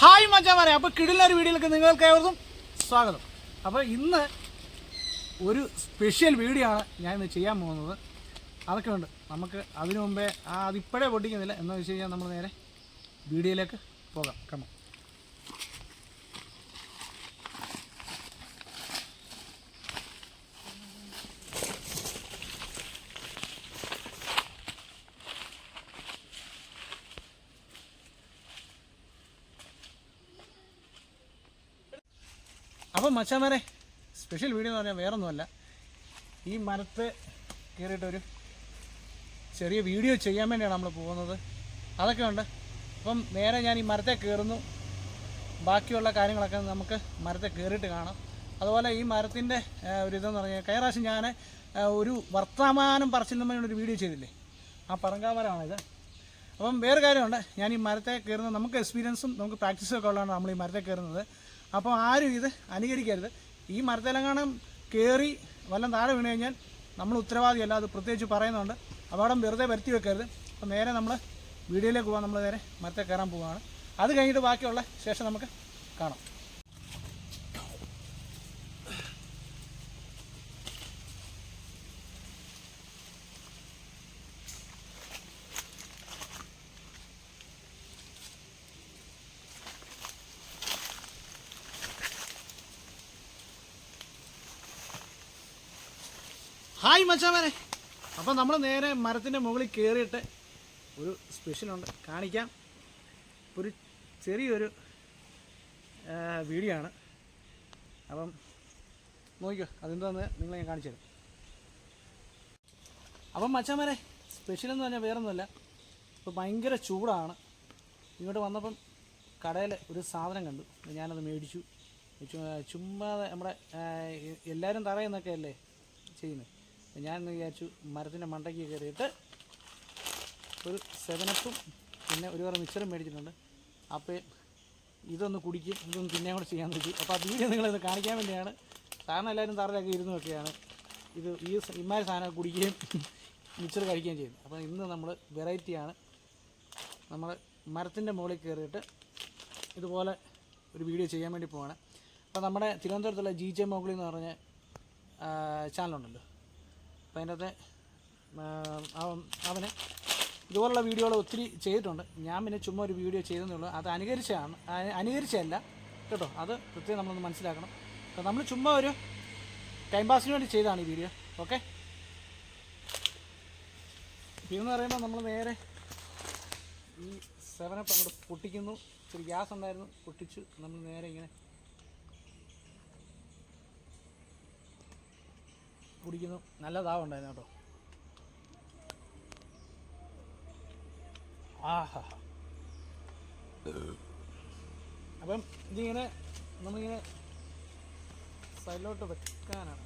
Hi മച്ചാമാരെ അപ്പോൾ കിടിലൊരു വീഡിയോയിലേക്ക് നിങ്ങൾക്ക് ഏവർക്കും സ്വാഗതം. അപ്പോൾ ഇന്ന് ഒരു സ്പെഷ്യൽ വീഡിയോ ആണ് ഞാൻ ഇന്ന് ചെയ്യാൻ പോകുന്നത്. അതൊക്കെ ഉണ്ട്. നമുക്ക് അതിനു മുമ്പേ അതിപ്പോഴേ പൊട്ടിക്കുന്നില്ല. എന്ന് വെച്ച് കഴിഞ്ഞാൽ നമ്മൾ നേരെ വീഡിയോയിലേക്ക് പോകാം. കമ്മ അപ്പം മച്ചാമാരെ സ്പെഷ്യൽ വീഡിയോ എന്ന് പറഞ്ഞാൽ വേറൊന്നുമല്ല. ഈ മരത്ത് കയറിയിട്ടൊരു ചെറിയ വീഡിയോ ചെയ്യാൻ വേണ്ടിയാണ് നമ്മൾ പോകുന്നത്. അതൊക്കെ ഉണ്ട്. അപ്പം നേരെ ഞാൻ ഈ മരത്തെ കയറുന്നു. ബാക്കിയുള്ള കാര്യങ്ങളൊക്കെ നമുക്ക് മരത്തെ കയറിയിട്ട് കാണാം. അതുപോലെ ഈ മരത്തിന്റെ ഒരു ഇതെന്ന് പറഞ്ഞാൽ കയറാശം ഞാൻ ഒരു വർത്തമാനം പറച്ചിൽ ഒരു വീഡിയോ ചെയ്തില്ലേ? ആ പറങ്കാമരമാണിത്. അപ്പം വേറെ കാര്യമുണ്ട്. ഞാൻ ഈ മരത്തെ കയറുന്നത് നമുക്ക് എക്സ്പീരിയൻസും നമുക്ക് പ്രാക്ടീസും ഒക്കെ ഉള്ളതാണ് നമ്മൾ ഈ മരത്തെ കയറുന്നത്. അപ്പോൾ ആരും ഇത് അനുകരിക്കരുത്. ഈ മരത്തിലെങ്ങാനും കയറി വല്ലതും താഴെ വീണ് കഴിഞ്ഞാൽ നമ്മൾ ഉത്തരവാദിയല്ല അത് പ്രത്യേകിച്ച് പറയുന്നുണ്ട്. അപകടം വെറുതെ വരുത്തി വെക്കരുത്. അപ്പോൾ നേരെ നമ്മൾ വീഡിയോയിലേക്ക് പോകാൻ നമ്മൾ നേരെ മരത്തെ കയറാൻ പോവുകയാണ് അത് കഴിഞ്ഞിട്ട് ബാക്കിയുള്ള ശേഷം നമുക്ക് കാണാം. ഹായ് മച്ചാമനെ അപ്പം നമ്മൾ നേരെ മരത്തിന്റെ മുകളിൽ കയറിയിട്ട് ഒരു സ്പെഷ്യലുണ്ട് കാണിക്കാം. ഒരു ചെറിയൊരു വീഡിയോ ആണ്. അപ്പം നോക്കിക്കോ അതെന്താന്ന് നിങ്ങളെ ഞാൻ കാണിച്ചു തരാം. അപ്പം മച്ചാമനെ സ്പെഷ്യൽ എന്ന് പറഞ്ഞാൽ വേറൊന്നുമല്ല. ഇപ്പോൾ ഭയങ്കര ചൂടാണ്. ഇങ്ങോട്ട് വന്നപ്പം കടയിൽ ഒരു സാധനം കണ്ടു. ഞാനത് മേടിച്ചു. ചുമ്മാതെ നമ്മുടെ എല്ലാവരും തറയുന്നൊക്കെ അല്ലേ ചെയ്യുന്നത്. ഞാൻ ഇന്ന് വിചാരിച്ചു മരത്തിന്റെ മണ്ടയ്ക്ക് കയറിയിട്ട് ഒരു സെവനപ്പും പിന്നെ ഒരു വേറെ മിക്സറും മേടിച്ചിട്ടുണ്ട്. അപ്പോൾ ഇതൊന്ന് കുടിക്കും ഇതൊന്ന് തിന്നാൻ കൂടെ ചെയ്യാൻ നോക്കി. അപ്പോൾ ആ വീഡിയോ നിങ്ങളിത് കാണിക്കാൻ വേണ്ടിയാണ്. സാധാരണ എല്ലാവരും തറയിലൊക്കെ ഇരുന്നൊക്കെയാണ് ഇത് ഈ ഇമാര സാധനം കുടിക്കുകയും മിക്സർ കഴിക്കുകയും ചെയ്യുന്നത്. അപ്പോൾ ഇന്ന് നമ്മൾ വെറൈറ്റിയാണ് നമ്മൾ മരത്തിന്റെ മുകളിൽ കയറിയിട്ട് ഇതുപോലെ ഒരു വീഡിയോ ചെയ്യാൻ വേണ്ടി പോവാണ്. അപ്പോൾ നമ്മുടെ തിരുവനന്തപുരത്തുള്ള ജി ജെ മോഗ്ലി എന്ന് പറഞ്ഞ ചാനലുണ്ടല്ലോ അപ്പോൾ അതിന്റെ അവന് ഇതുപോലുള്ള വീഡിയോകൾ ഒത്തിരി ചെയ്തിട്ടുണ്ട്. ഞാൻ പിന്നെ ചുമ്മാ ഒരു വീഡിയോ ചെയ്തെന്നുള്ളൂ അത് അനുകരിച്ചാണ് അനുകരിച്ചല്ല കേട്ടോ അത് പ്രത്യേകം നമ്മളൊന്ന് മനസ്സിലാക്കണം. അപ്പോൾ നമ്മൾ ചുമ്മാ ഒരു ടൈം പാസിന് വേണ്ടി ചെയ്തതാണ് ഈ വീഡിയോ. ഓക്കെ? ഇതെന്ന് പറയുമ്പോൾ നമ്മൾ നേരെ ഈ സെവനപ്പ് അങ്ങോട്ട് പൊട്ടിക്കുന്നു. ഇച്ചിരി ഗ്യാസ് ഉണ്ടായിരുന്നു പൊട്ടിച്ചു നമ്മൾ നേരെ ഇങ്ങനെ കുടിക്കുന്നു. നല്ല ദാഹം ഉണ്ടായിരുന്നു കേട്ടോ. ആഹാ. അപ്പം ഇതിങ്ങനെ നമ്മളിങ്ങനെ സൈഡിലോട്ട് വെക്കാനാണ്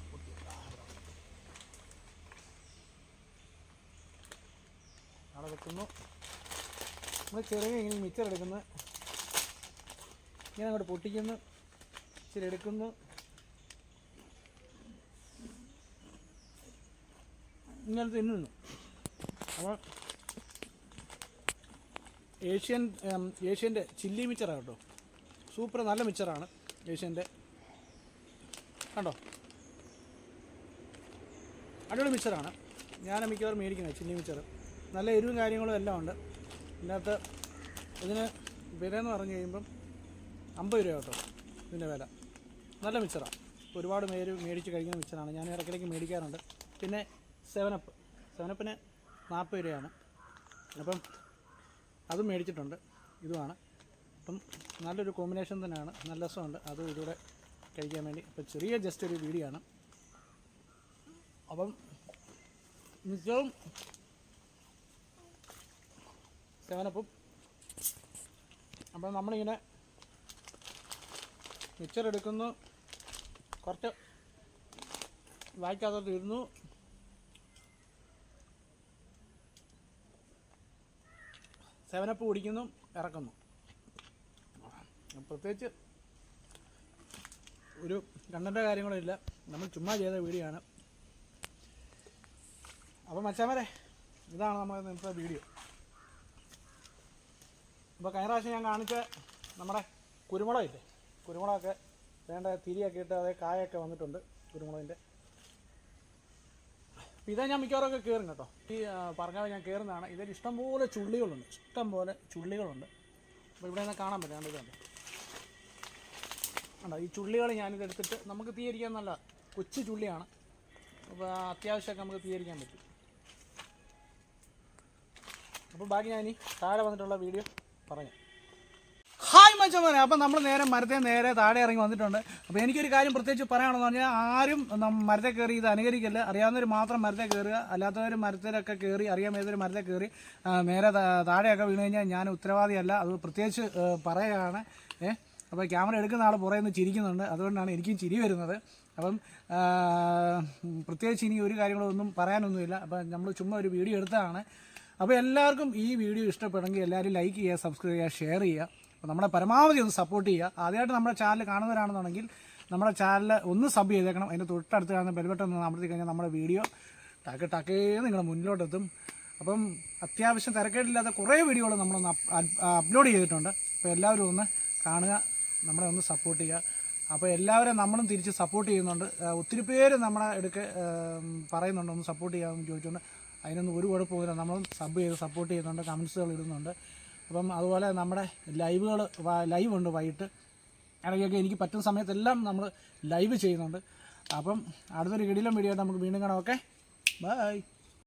അവിടെ വെക്കുന്നു. നമ്മൾ ചെറിയ ഇങ്ങനെ മിച്ചർ എടുക്കുന്നു. ഇങ്ങനെ അങ്ങോട്ട് പൊട്ടിക്കുന്നു. ഇച്ചിരി എടുക്കുന്നു. ഇങ്ങനെ തിന്നുന്നു. അപ്പോൾ ഏഷ്യൻ ഏഷ്യന്റെ ചില്ലി മിച്ചറാണ് കേട്ടോ. സൂപ്പർ നല്ല മിച്ചറാണ് ഏഷ്യന്റെ. കണ്ടോ? അടിപൊളി മിച്ചറാണ്. ഞാൻ മിക്കവാറും മേടിക്കുന്നത് ചില്ലി മിച്ചർ നല്ല എരിവും കാര്യങ്ങളും എല്ലാം ഉണ്ട്. ഇതിനകത്ത് ഇതിന് വില എന്ന് പറഞ്ഞു കഴിയുമ്പം അമ്പത് രൂപ കേട്ടോ ഇതിന്റെ വില. നല്ല മിച്ചറാണ് ഒരുപാട് പേര് മേടിച്ച് കഴിക്കുന്ന മിച്ചറാണ്. ഞാൻ ഇടയ്ക്കിടയ്ക്ക് മേടിക്കാറുണ്ട്. പിന്നെ സെവനപ്പ് സെവനപ്പിന് നാൽപ്പത് രൂപയാണ്. അപ്പം അതും മേടിച്ചിട്ടുണ്ട്. ഇതുമാണ്. അപ്പം നല്ലൊരു കോമ്പിനേഷൻ തന്നെയാണ്. നല്ല രസമുണ്ട്. അതും ഇതിലൂടെ കഴിക്കാൻ വേണ്ടി. അപ്പം ചെറിയ ജസ്റ്റ് ഒരു വീഡിയോ ആണ്. അപ്പം മിക്കവും സെവനപ്പും. അപ്പം നമ്മളിങ്ങനെ മിക്സർ എടുക്കുന്നു. കുറച്ച് വായിക്കാത്തോട്ട് ഇരുന്നു. സെവനപ്പ് കുടിക്കുന്നു ഇറക്കുന്നു. പ്രത്യേകിച്ച് ഒരു കണ്ടന്റെ കാര്യങ്ങളില്ല നമ്മൾ ചുമ്മാ ചെയ്ത വീഡിയോ ആണ് അപ്പോൾ മച്ചാമരെ ഇതാണ് നമ്മൾ ഇന്നത്തെ വീഡിയോ. അപ്പോൾ കഴിഞ്ഞ പ്രാവശ്യം ഞാൻ കാണിച്ച നമ്മുടെ കുരുമുളകില്ലേ? കുരുമുളകൊക്കെ വേണ്ട തിരിയൊക്കെ ഇട്ട് അതേ കായൊക്കെ വന്നിട്ടുണ്ട് കുരുമുളകിന്റെ ഇതാ ഞാൻ മിക്കവാറൊക്കെ കയറും കേട്ടോ. ഈ പറഞ്ഞാൽ ഞാൻ കയറുന്നതാണ് ഇതിൽ ഇഷ്ടംപോലെ ചുള്ളികളുണ്ട്. ഇഷ്ടംപോലെ ചുള്ളികളുണ്ട്. അപ്പോൾ ഇവിടെ നിന്ന് കാണാൻ പറ്റും. കണ്ടോ ഇതുണ്ട് ഉണ്ടോ ഈ ചുള്ളികൾ ഞാനിത് എടുത്തിട്ട് നമുക്ക് തീയരിക്കാൻ നല്ല കൊച്ചു ചുള്ളിയാണ്. അപ്പോൾ അത്യാവശ്യമൊക്കെ നമുക്ക് തീയരിക്കാൻ പറ്റും. അപ്പോൾ ബാക്കി ഞാൻ ഇനി താഴെ വന്നിട്ടുള്ള വീഡിയോ പറയാം. ഹായ് മച്ചന്മാരെ അപ്പം നമ്മൾ നേരെ മരത്തെ നേരെ താഴെ ഇറങ്ങി വന്നിട്ടുണ്ട്. അപ്പോൾ എനിക്കൊരു കാര്യം പ്രത്യേകിച്ച് പറയാണെന്ന് പറഞ്ഞാൽ ആരും മരത്തെ കയറി ഇത് അനുകരിക്കില്ല. അറിയാവുന്നവർ മാത്രം മരത്തെ കയറുക. അല്ലാത്തവർ മരത്തിലൊക്കെ കയറി അറിയാൻ ഏതൊരു മരത്തെ കയറി നേരെ താഴെയൊക്കെ വീണ് കഴിഞ്ഞാൽ ഞാൻ ഉത്തരവാദിയല്ല. അത് പ്രത്യേകിച്ച് ഏ, പറയുകയാണ്. ഏഹ് അപ്പോൾ ക്യാമറ എടുക്കുന്ന ആൾ പുറകെ നിന്ന് ചിരിക്കുന്നുണ്ട്. അതുകൊണ്ടാണ് എനിക്കും ചിരി വരുന്നത്. അപ്പം പ്രത്യേകിച്ച് ഇനി ഒരു കാര്യങ്ങളൊന്നും പറയാനൊന്നുമില്ല. അപ്പം നമ്മൾ ചുമ്മാ ഒരു വീഡിയോ എടുത്തതാണ്. അപ്പോൾ എല്ലാവർക്കും ഈ വീഡിയോ ഇഷ്ടപ്പെടുമെങ്കിൽ എല്ലാവരും ലൈക്ക് ചെയ്യുക സബ്സ്ക്രൈബ് ചെയ്യുക ഷെയർ ചെയ്യുക. അപ്പോൾ നമ്മളെ പരമാവധി ഒന്ന് സപ്പോർട്ട് ചെയ്യുക. ആദ്യമായിട്ട് നമ്മുടെ ചാനൽ കാണുന്നവരാണെന്നുണ്ടെങ്കിൽ നമ്മുടെ ചാനൽ ഒന്ന് സബ് ചെയ്തേക്കണം. അതിന്റെ തൊട്ടടുത്ത് കാണുന്ന ബെൽബട്ടൺ ഒന്ന് അമർത്തി കഴിഞ്ഞാൽ നമ്മുടെ വീഡിയോ ടക്ക് ടക്കേ നിങ്ങളുടെ മുന്നിലോട്ടെത്തും. അപ്പം അത്യാവശ്യം തിരക്കേടില്ലാത്ത കുറേ വീഡിയോകൾ നമ്മളൊന്ന് അപ്- അപ്- അപ്ലോഡ് ചെയ്തിട്ടുണ്ട്. അപ്പോൾ എല്ലാവരും ഒന്ന് കാണുക നമ്മളെ ഒന്ന് സപ്പോർട്ട് ചെയ്യുക. അപ്പോൾ എല്ലാവരും നമ്മളും തിരിച്ച് സപ്പോർട്ട് ചെയ്യുന്നുണ്ട്. ഒത്തിരി പേര് നമ്മളെ എടുക്ക് പറയുന്നുണ്ട് ഒന്ന് സപ്പോർട്ട് ചെയ്യാമെന്ന് ചോദിച്ചുകൊണ്ട്. അതിനൊന്നും ഒരു കുഴപ്പമില്ല നമ്മളും സബ് ചെയ്ത് സപ്പോർട്ട് ചെയ്യുന്നുണ്ട് കമൻസുകൾ ഇടുന്നുണ്ട്. അപ്പം അതുപോലെ നമ്മുടെ ലൈവുകൾ ലൈവ് ഉണ്ട് വൈകിട്ട്. ഇടയ്ക്കൊക്കെ എനിക്ക് പറ്റുന്ന സമയത്തെല്ലാം നമ്മൾ ലൈവ് ചെയ്യുന്നുണ്ട്. അപ്പം അടുത്തൊരു കിടിലം വീഡിയോ നമുക്ക് വീണ്ടും കാണാം. ഓക്കെ? ബൈ.